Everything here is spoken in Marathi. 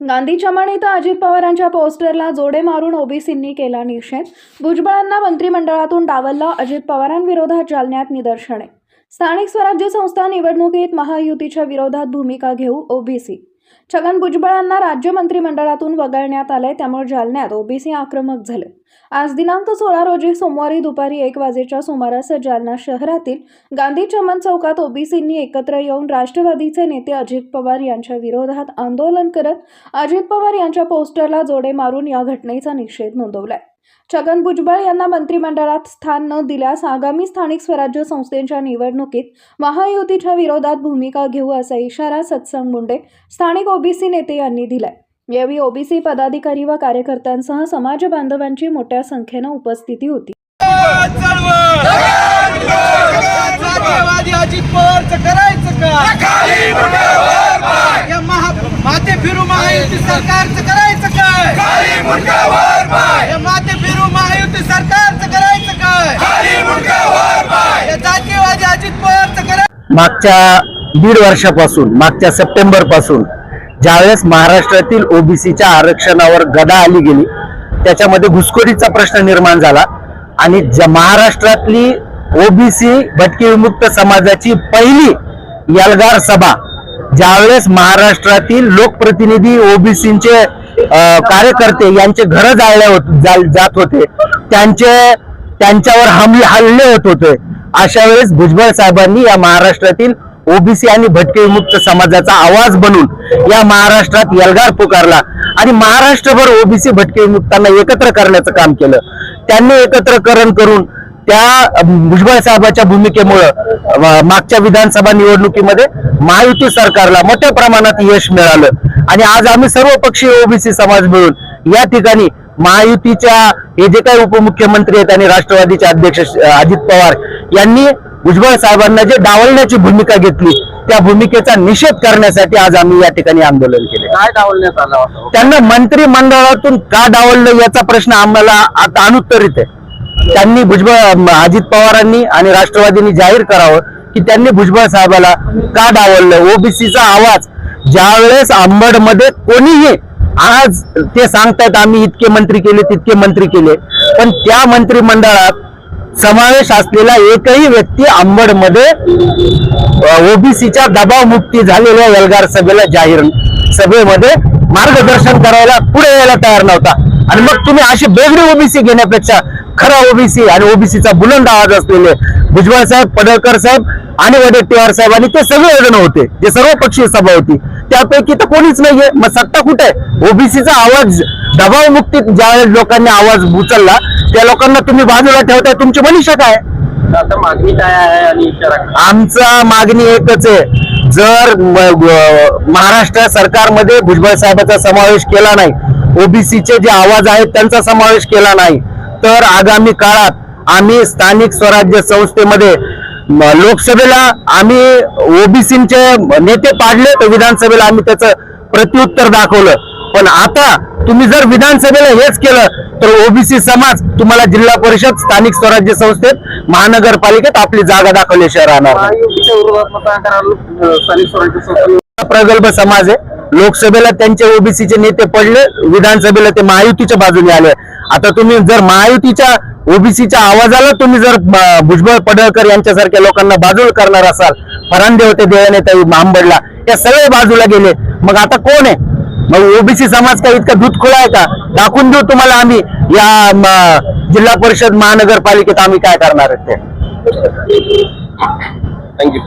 गांधी चमन इथं अजित पवारांच्या पोस्टरला जोडे मारून ओबीसींनी केला निषेध. भुजबळांना मंत्रिमंडळातून डावलला अजित पवारांविरोधात जालन्यात निदर्शने. स्थानिक स्वराज्य संस्था निवडणुकीत महायुतीच्या विरोधात भूमिका घेऊ ओबीसी. छगन भुजबळांना राज्य मंत्रिमंडळातून वगळण्यात आलंय त्यामुळे जालन्यात ओबीसी आक्रमक झाले. आज दिनांक सोळा रोजी सोमवारी दुपारी एक वाजेच्या सुमारास जालना शहरातील गांधी चमन चौकात ओबीसींनी एकत्र येऊन राष्ट्रवादीचे नेते अजित पवार यांच्या विरोधात आंदोलन करत अजित पवार यांच्या पोस्टरला जोडे मारून या घटनेचा निषेध नोंदवलाय. छगन भुजबळ यांना मंत्रिमंडळात स्थान न दिल्यास आगामी स्थानिक स्वराज्य संस्थेच्या निवडणुकीत महायुतीच्या विरोधात भूमिका घेऊ असा इशारा सत्संग मुंडे स्थानिक ओबीसी नेते यांनी दिलाय. यावेळी ओबीसी पदाधिकारी व कार्यकर्त्यांसह समाज बांधवांची मोठ्या संख्येनं उपस्थिती होती. माते फिरू महायुती सरकारचं करायचं काय या माते फिरू महायुती सरकारचं करायचं काय या जातीयवादी अजित पवारचं करायचं मागच्या दीड वर्षापासून मागच्या सप्टेंबरपासून ज्यावेळेस महाराष्ट्रातील ओबीसीच्या आरक्षणावर गदा आली गेली त्याच्यामध्ये घुसखोरीचा प्रश्न निर्माण झाला आणि ज्या महाराष्ट्रातली ओबीसी भटके विमुक्त समाजाची पहिली यलगार सभा ज्यावेळेस महाराष्ट्रातील लोकप्रतिनिधी ओबीसीचे कार्यकर्ते यांचे घर जाळले होत जात होते त्यांचे त्यांच्यावर हमले हल्ले होत होते अशा वेळेस भुजबळ साहेबांनी या महाराष्ट्रातील ओबीसी आणि भटके विमुक्त समाजाचा आवाज बनून या महाराष्ट्रात यलगार पुकारला आणि महाराष्ट्रभर ओबीसी भटके विमुक्तांना एकत्र करण्याचं काम केलं. त्यांनी एकत्रकरण करून त्या भुजबळ साहेबाच्या भूमिकेमुळं मागच्या विधानसभा निवडणुकीमध्ये महायुती सरकारला मोठ्या प्रमाणात यश मिळालं. आणि आज आम्ही सर्व पक्षीय ओबीसी समाज मिळून या ठिकाणी महायुतीच्या हे जे काही उपमुख्यमंत्री आहेत आणि राष्ट्रवादीचे अध्यक्ष अजित पवार यांनी भुजबळ साहेबांना जे डावलण्याची भूमिका घेतली त्या भूमिकेचा निषेध करण्यासाठी आज आम्ही या ठिकाणी आंदोलन केले. काय डावलण्यात आला त्यांना मंत्रिमंडळातून का डावललं याचा प्रश्न आम्हाला आता अनुत्तरित आहे. त्यांनी भुजबळ अजित पवारांनी आणि राष्ट्रवादींनी जाहीर करावं की त्यांनी भुजबळ साहेबाला का डावललं. ओबीसीचा आवाज ज्यावेळेस अंबडमध्ये कोणीही आज ते सांगतायत आम्ही इतके मंत्री केले तितके मंत्री केले. पण त्या मंत्रिमंडळात समावेश असलेला एकही व्यक्ती अंबडमध्ये ओबीसीच्या दबावमुक्ती झालेल्या एल्गार सभेला जाहीर सभेमध्ये मार्गदर्शन करायला पुढे यायला तयार नव्हता. आणि मग तुम्ही अशी बेगडी ओबीसी घेण्यापेक्षा खरा ओबीसी आणि ओबीसीचा बुलंद आवाज असलेले भुजबळ साहेब पडळकर साहेब आणि वडेट्टीवार साहेब आणि ते सगळे जण होते. जे सर्व पक्षीय सभा होती. त्यापैकी तर कोणीच नाहीये. मग सत्ता कुठे आहे? ओबीसीचा आवाज दबावमुक्तीत ज्या लोकांनी आवाज उचलला त्या लोकांना तुम्ही बाजूला ठेवताय. तुमची मनीषा काय आता मागणी काय आहे आणि? आमचा मागणी एकच आहे. जर महाराष्ट्र सरकारमध्ये भुजबळ साहेबांचा समावेश केला नाही ओबीसीचे जे आवाज आहेत त्यांचा समावेश केला नाही तर आगामी काळात आम्ही स्थानिक स्वराज्य संस्थेमध्ये लोकसभेला आम्ही ओबीसीचे नेते पाडले तर विधानसभेला आम्ही त्याचं प्रत्युत्तर दाखवलं. पण आता तुम्ही जर विधानसभेला हेच केलं तर ओबीसी समाज तुम्हाला जिल्हा परिषद स्थानिक स्वराज्य संस्थेत महानगरपालिकेत आपली जागा दाखवल्याशिवाय राहणार प्रगल्भ समाज आहे. लोकसभेला त्यांचे ओबीसीचे नेते पडले विधानसभेला ते महायुतीच्या बाजूने आले. आता तुम्ही जर महायुतीच्या ओबीसीच्या आवाजाला तुम्ही जर भुजबळ पडळकर यांच्यासारख्या लोकांना बाजूला करणार असाल फरांदे होते देवानेताई आंबडला या सगळे बाजूला गेले. मग आता कोण आहे? मग ओबीसी समाज का इतका दूध खुला आहे का? दाखवून देऊ तुम्हाला आम्ही या जिल्हा परिषद महानगरपालिकेत आम्ही काय करणार आहे ते. थँक्यू